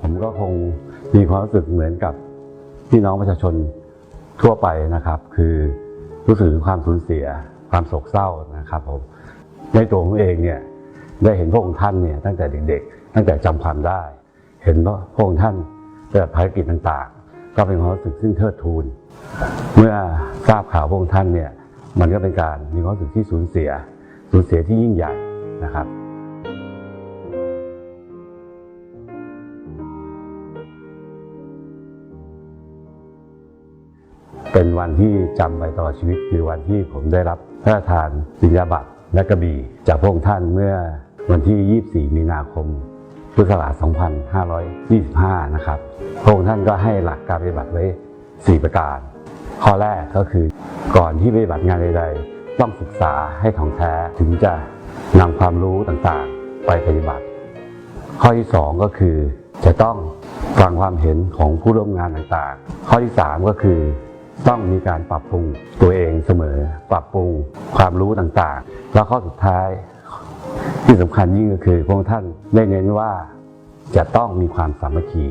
ผมก็คงมีความรู้สึกเหมือนกับพี่น้องประชาชนทั่วไปนะครับ คือรู้สึกถึงความสูญเสียความโศกเศร้านะครับผมในตัวผมเองเนี่ยได้เห็นพระองค์ท่านเนี่ยตั้งแต่เด็กๆ ตั้งแต่จำความได้ เห็นว่าพระองค์ท่านปฏิบัติภารกิจต่าง ก็เป็นความรู้สึกซึ่งเทิดทูน เมื่อทราบข่าวพระองค์ท่านเนี่ยมันก็เป็นการมีความรู้สึกที่สูญเสีย สูญเสียที่ยิ่งใหญ่นะครับเป็นวันที่จำไปตลอดชีวิตคือวันที่ผมได้รับพระราชทานปิญญาบัตรและกระบี่จากพระองค์ท่านเมื่อวันที่ 24 มีนาคม พุทธศักราช 2525 นะครับ พระองค์ท่านก็ให้หลักการปฏิบัติไว้ 4 ประการ ข้อแรกก็คือก่อนที่ปฏิบัติงานใด ๆ ต้องศึกษาให้ถ่องแท้ถึงจะนำความรู้ต่างๆ ไปปฏิบัติ ข้อที่ 2 ก็คือจะต้องฟังความเห็นของผู้ร่วมงานต่างๆ ข้อที่ 3 ก็คือต้องมีการปรับปรุงตัวเองเสมอ ปรับปรุงความรู้ต่างๆ แล้วข้อสุดท้าย ที่สำคัญยิ่งก็คือพระองค์ท่านได้เน้นว่าจะต้องมีความสามัคคี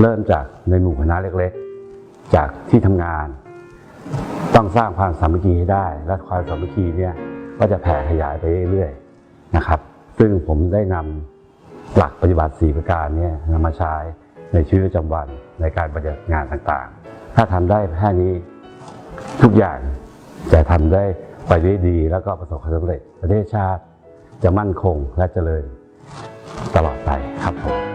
เริ่มจากในหมู่คณะเล็กๆ จากที่ทำงาน ต้องสร้างความสามัคคีให้ได้ และความสามัคคีเนี่ยก็จะแผ่ขยายไปเรื่อยๆนะครับ ซึ่งผมได้นำหลักปฏิบัติ4ประการเนี่ยนำมาใช้ในชีวิตประจำวันในการปฏิบัติงานต่างๆ ถ้าทำได้แค่นี้ทุกอย่างจะทำได้ไปได้ดี แล้วก็ประสบความสำเร็จประเทศชาติ จะมั่นคงและเจริญตลอดไปครับผม